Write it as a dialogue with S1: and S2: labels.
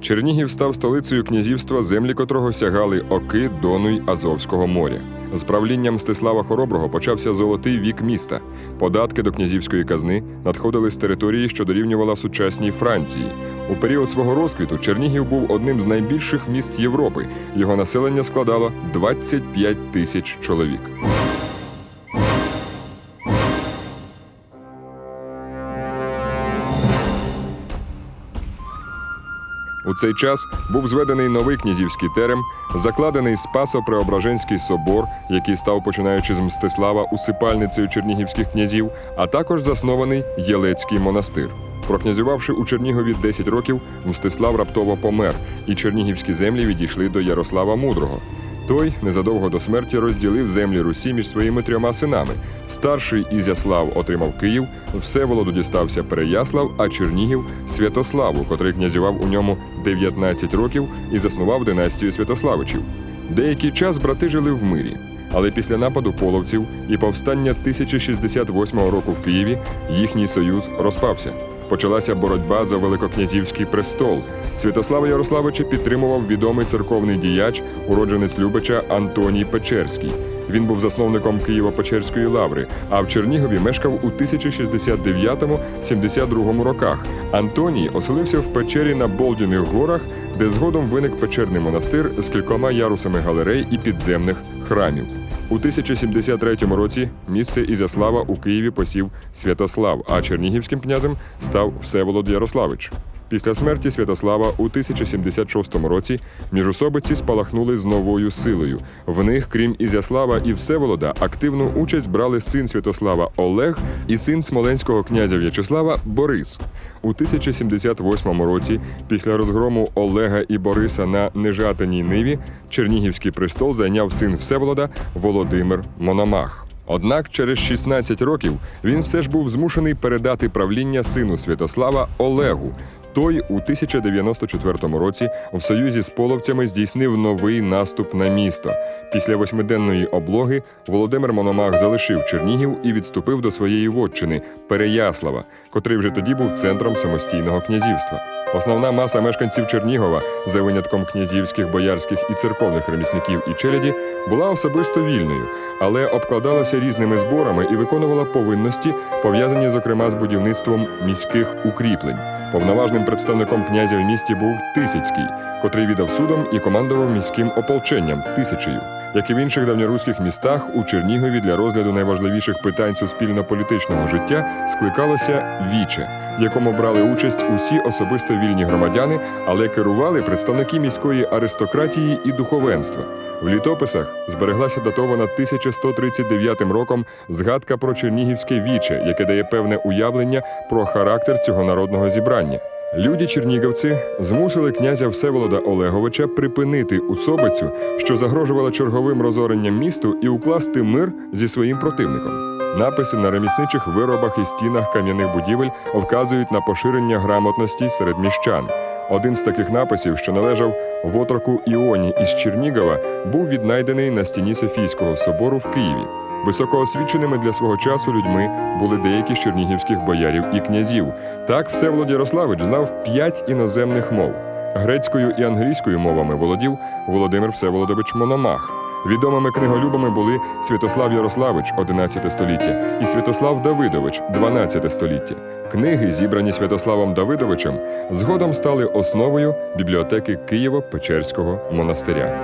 S1: Чернігів став столицею князівства, землі котрого сягали Оки, Дону й Азовського моря. З правлінням Мстислава Хороброго почався золотий вік міста. Податки до князівської казни надходили з території, що дорівнювала сучасній Франції. У період свого розквіту Чернігів був одним з найбільших міст Європи. Його населення складало 25 тисяч чоловік. У цей час був зведений новий князівський терем, закладений Спасо-Преображенський собор, який став починаючи з Мстислава усипальницею чернігівських князів, а також заснований Єлецький монастир. Прокнязювавши у Чернігові 10 років, Мстислав раптово помер, і чернігівські землі відійшли до Ярослава Мудрого. Той незадовго до смерті розділив землі Русі між своїми трьома синами. Старший Ізяслав отримав Київ, Всеволоду дістався Переяслав, а Чернігів Святославу, котрий князював у ньому 19 років і заснував династію Святославичів. Деякий час брати жили в мирі. Але після нападу половців і повстання 1068 року в Києві їхній союз розпався. Почалася боротьба за великокнязівський престол. Святослава Ярославича підтримував відомий церковний діяч, уродженець Любича Антоній Печерський. Він був засновником Києво-Печерської лаври, а в Чернігові мешкав у 1069-72 роках. Антоній оселився в печері на Болдіних горах, де згодом виник печерний монастир з кількома ярусами галерей і підземних храмів. У 1073 році місце Ізяслава у Києві посів Святослав, а чернігівським князем став Всеволод Ярославич. Після смерті Святослава у 1076 році міжособиці спалахнули з новою силою. В них, крім Ізяслава і Всеволода, активну участь брали син Святослава Олег і син смоленського князя В'ячеслава Борис. У 1078 році, після розгрому Олега і Бориса на Нежатиній Ниві, Чернігівський престол зайняв син Всеволода Володимир Мономах. Однак через 16 років він все ж був змушений передати правління сину Святослава Олегу. Той у 1094 році в союзі з половцями здійснив новий наступ на місто. Після восьмиденної облоги Володимир Мономах залишив Чернігів і відступив до своєї вотчини Переяслава, котрий вже тоді був центром самостійного князівства. Основна маса мешканців Чернігова, за винятком князівських, боярських і церковних ремісників і челяді, була особисто вільною, але обкладалася різними зборами і виконувала повинності, пов'язані зокрема з будівництвом міських укріплень. Повноважним представником князя в місті був Тисяцький, котрий віддав судом і командував міським ополченням тисячею. Як і в інших давньоруських містах, у Чернігові для розгляду найважливіших питань суспільно-політичного життя скликалося віче, в якому брали участь усі особисто вільні громадяни, але керували представники міської аристократії і духовенства. В літописах збереглася датована 1139 роком згадка про Чернігівське віче, яке дає певне уявлення про характер цього народного зібрання. Люди чернігівці змусили князя Всеволода Олеговича припинити усобицю, що загрожувала черговим розоренням місту, і укласти мир зі своїм противником. Написи на ремісничих виробах і стінах кам'яних будівель вказують на поширення грамотності серед міщан. Один з таких написів, що належав в отроку Іоні із Чернігова, був віднайдений на стіні Софійського собору в Києві. Високоосвіченими для свого часу людьми були деякі з чернігівських боярів і князів. Так Всеволод Ярославич знав п'ять іноземних мов. Грецькою і англійською мовами володів Володимир Всеволодович Мономах. Відомими книголюбами були Святослав Ярославич, 11 століття, і Святослав Давидович, 12 століття. Книги, зібрані Святославом Давидовичем, згодом стали основою бібліотеки Києво-Печерського монастиря.